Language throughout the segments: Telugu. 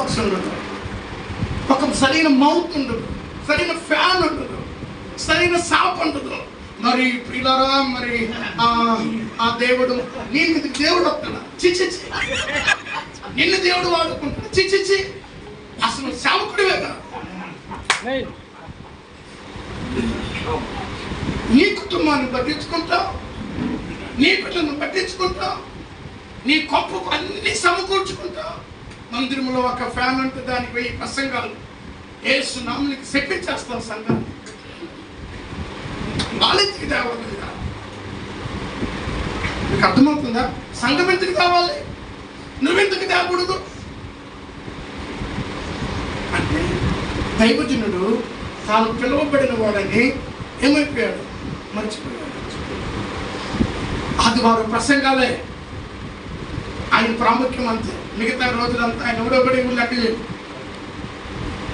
బాక్స్ ఉండదు ఒక సరైన మౌత్ ఉండదు సరైన ఫ్యాన్ ఉండదు సరైన సాప్ ఉండదు. మరి ప్రియులరా మరి ఆ ఆ దేవుడు నీ మీద దేవుడు వస్తాడా చిచ్చి నిన్ను దేవుడు వాడుకుంటాడు. చిచ్చి అసలు సేవకుడివే కదా. నీ కుటుంబాన్ని పట్టించుకుంటావు నీ బిడ్డను పట్టించుకుంటావు నీ కొప్పకు అన్ని సమకూర్చుకుంటావు మందిరంలో ఒక ఫ్యాన్ అంటే దానికి వెయ్యి ప్రసంగాలు. ఏసు నామునికి చెప్పించేస్తాం సంఘం నాలెడ్జ్కి తేవాలి మీకు అర్థమవుతుందా? సంఘం ఎందుకు కావాలి? నువ్వెందుకు తేకూడదు అంటే దైవజనుడు తాను పిలువబడిన వాడని ఏమైపోయాడు? మర్చిపోయాడు. ఆదివారం ప్రసంగాలే. ఆయన ప్రాముఖ్యం అంతే. మిగతా రోజులంతా ఆయన ఎవడోబడి లెక్క చేయడు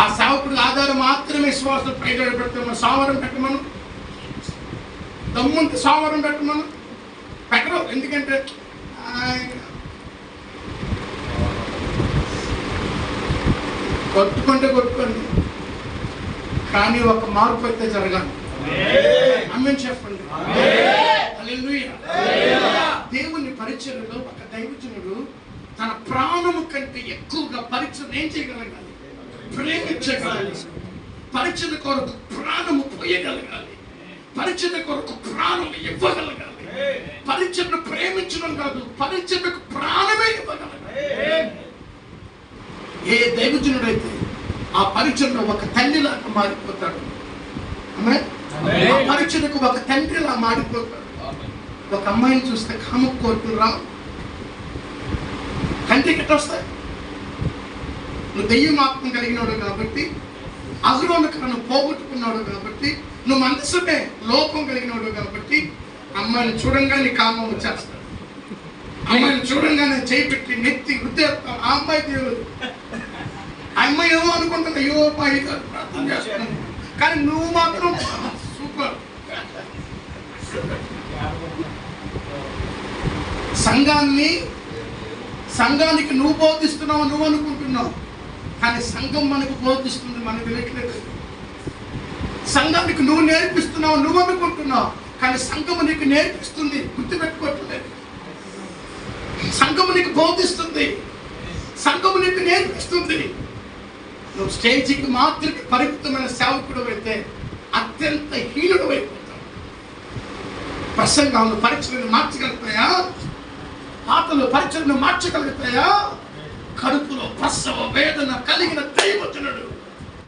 ఆ సేవకుడు ఆధారం మాత్రమే విశ్వాసం పైగా పెడతాము సావరం పెట్టమను. దమ్ముంటే సావరం పెట్టమను. పెట్టరు. ఎందుకంటే కొట్టుకుంటే కొట్టుకోండి. కానీ ఒక మార్పు అయితే జరగాలి. అమ్మని చెప్పండి. దేవుని పరిచయలో ఒక దైవజనుడు తన ప్రాణము కంటే ఎక్కువగా పరిచయం ఏం చేయగలగాలి? ప్రేమించగలగాలి. పరిచయ కొరకు ప్రాణము పోయగలగాలి. పరిచయ కొరకు ప్రాణం ఇవ్వగలగాలి. పరిచయను ప్రేమించడం కాదు పరిచయకు ప్రాణమే ఇవ్వగలగాలి. ఏ దైవజనుడైతే ఆ పరిచయంలో ఒక తండ్రిలాగా మారిపోతాడు? ఆ పరిచయకు ఒక తండ్రిలా మారిపోతాడు. ఒక అమ్మాయిని చూస్తే కామ కోరికలు రావు. కంటికి ఎట్ట వస్తాయి. నువ్వు దెయ్యం ఆత్మ కలిగినాడు కాబట్టి అజులోని నువ్వు పోగొట్టుకున్నాడు కాబట్టి నువ్వు మనసుపై లోపం కలిగినాడు కాబట్టి అమ్మాయిని చూడంగానే కామం వచ్చేస్తాడు అమ్మాయిని చూడంగానే చేయి పెట్టి నెత్తి వృద్ధేస్తాం ఆ అమ్మాయి దేవుడు. ఆ అమ్మాయి ఏమో అనుకుంటుంది అయ్యో పై ప్రార్థన చేస్తున్నాను కానీ నువ్వు మాత్రం సంఘాన్ని సంఘానికి నువ్వు బోధిస్తున్నావు నువ్వు అనుకుంటున్నావు. కానీ సంఘం మనకు బోధిస్తుంది మనకు వినట్లేదు సంఘానికి నువ్వు నేర్పిస్తున్నావు నువ్వు అనుకుంటున్నావు. కానీ సంఘము నీకు నేర్పిస్తుంది గుర్తుపెట్టుకోవట్లేదు. సంఘము నీకు బోధిస్తుంది. సంఘము నీకు నేర్పిస్తుంది. నువ్వు స్టేజికి మాత్రమే పరిమితమైన సేవకుడు అయితే అత్యంత హీనుడు అయిపోతావు ప్రసంగాలు పరీక్షలను మార్చగలుగుతాయా? పాటలు పరీక్షలను మార్చగలుగుతాయా? కడుపులో ప్రసవ వేదన కలిగిన